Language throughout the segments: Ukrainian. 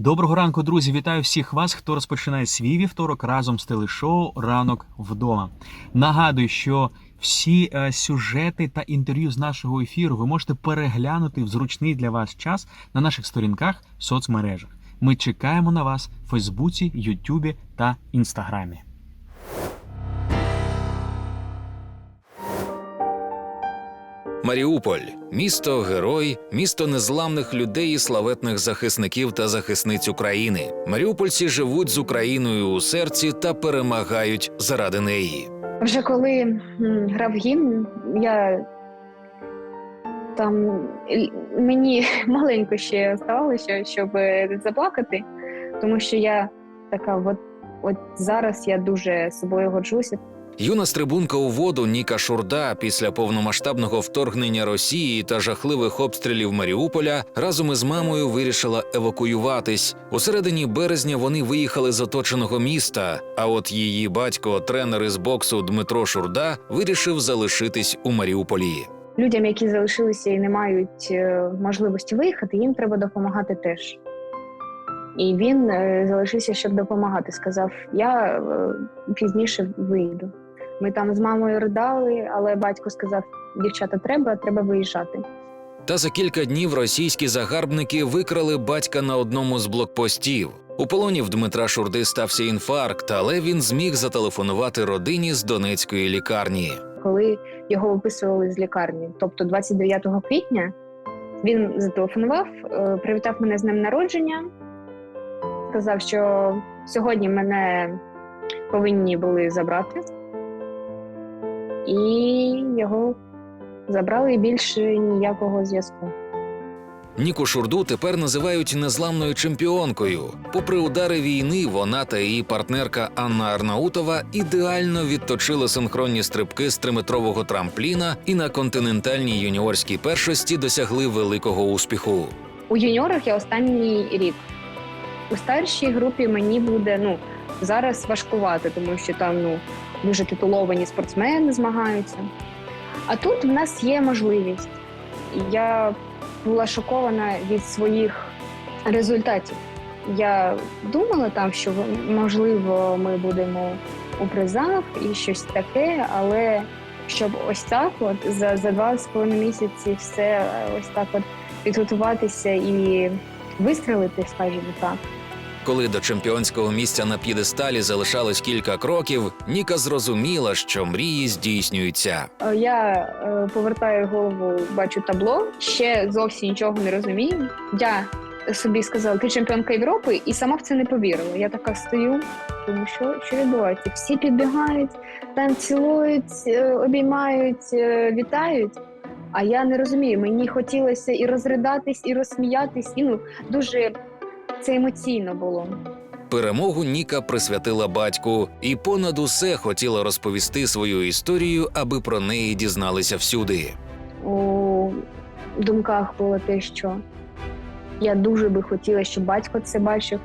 Доброго ранку, друзі! Вітаю всіх вас, хто розпочинає свій вівторок разом з телешоу Ранок вдома. Нагадую, що всі е, сюжети та інтерв'ю з нашого ефіру ви можете переглянути в зручний для вас час на наших сторінках в соцмережах. Ми чекаємо на вас в Фейсбуці, Ютубі та Інстаграмі. Маріуполь місто герой, місто незламних людей і славетних захисників та захисниць України. Маріупольці живуть з Україною у серці та перемагають заради неї. Вже коли грав гімн, я там мені маленько ще ставалося, щоб заплакати, тому що я така, от, от зараз я дуже собою горджуся. Юна стрибунка у воду Ніка Шурда після повномасштабного вторгнення Росії та жахливих обстрілів Маріуполя разом із мамою вирішила евакуюватись. У середині березня вони виїхали з оточеного міста. А от її батько, тренер із боксу Дмитро Шурда, вирішив залишитись у Маріуполі. Людям, які залишилися і не мають е, можливості виїхати, їм треба допомагати теж. І він е, залишився, щоб допомагати. Сказав: я е, пізніше вийду. Ми там з мамою ридали, але батько сказав: дівчата, треба, треба виїжджати. Та за кілька днів російські загарбники викрали батька на одному з блокпостів. У полоні в Дмитра Шурди стався інфаркт, але він зміг зателефонувати родині з Донецької лікарні. коли його виписували з лікарні. Тобто 29 квітня він зателефонував, е, привітав мене з днем народження, сказав, що сьогодні мене повинні були забрати, і його забрали більше ніякого зв'язку. Ніку Шурду тепер називають незламною чемпіонкою. Попри удари війни, вона та її партнерка Анна Арнаутова ідеально відточили синхронні стрибки з триметрового трампліна і на континентальній юніорській першості досягли великого успіху. У юніорах я останній рік. У старшій групі мені буде ну зараз важкувати, тому що там ну дуже титуловані спортсмени змагаються. А тут в нас є можливість. Я була шокована від своїх результатів. Я думала там, що можливо ми будемо у призах і щось таке, але щоб ось так, от за, за два з половиною місяці все е, ось так от підготуватися і вистрелити, скажімо так. Коли до чемпіонського місця на п'єдесталі залишалось кілька кроків, Ніка зрозуміла, що мрії здійснюються. Е, Я е, повертаю голову, бачу табло, ще зовсім нічого не розумію. Я собі сказала, ти чемпіонка Європи, і сама в це не повірила. Я така стою, тому що, що відбувається? Всі підбігають, там цілують, е, обіймають, е, вітають. А я не розумію. Мені хотілося і розридатись, і розсміятись, і ну дуже це емоційно було. Перемогу Ніка присвятила батьку і понад усе хотіла розповісти свою історію, аби про неї дізналися всюди. у думках було те, що я дуже би хотіла, щоб батько це бачив.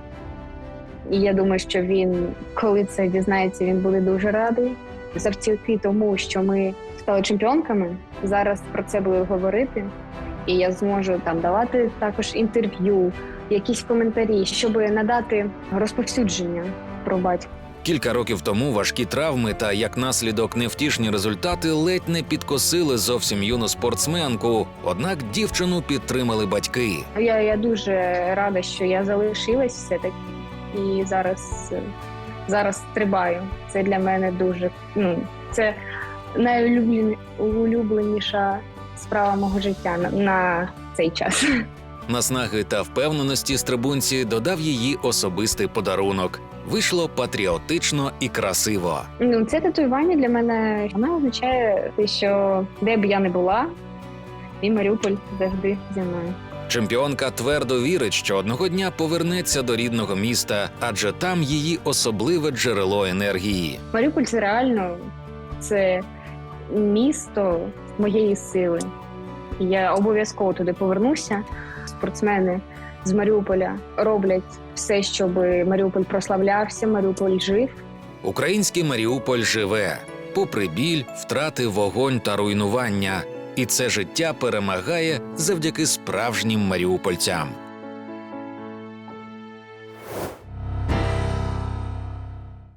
І я думаю, що він, коли це дізнається, він буде дуже радий. Завдяки тому, що ми стали чемпіонками, зараз про це буду говорити, і я зможу там давати також інтерв'ю, якісь коментарі, щоб надати розповсюдження про батька. Кілька років тому важкі травми та як наслідок невтішні результати ледь не підкосили зовсім юну спортсменку. Однак дівчину підтримали батьки. Я, я дуже рада, що я залишилась все таки і зараз, зараз стрибаю. Це для мене дуже ну це найулюбленіша справа мого життя на, на цей час. Наснаги та впевненості стрибунці додав її особистий подарунок. Вийшло патріотично і красиво. Ну це татуювання для мене воно означає, те, що де б я не була, і Маріуполь завжди зі мною. Чемпіонка твердо вірить, що одного дня повернеться до рідного міста, адже там її особливе джерело енергії. Маріуполь це реально це місто моєї сили. І Я обов'язково туди повернуся. Спортсмени з Маріуполя роблять все, щоб Маріуполь прославлявся, Маріуполь жив. Український Маріуполь живе, попри біль, втрати, вогонь та руйнування. І це життя перемагає завдяки справжнім маріупольцям.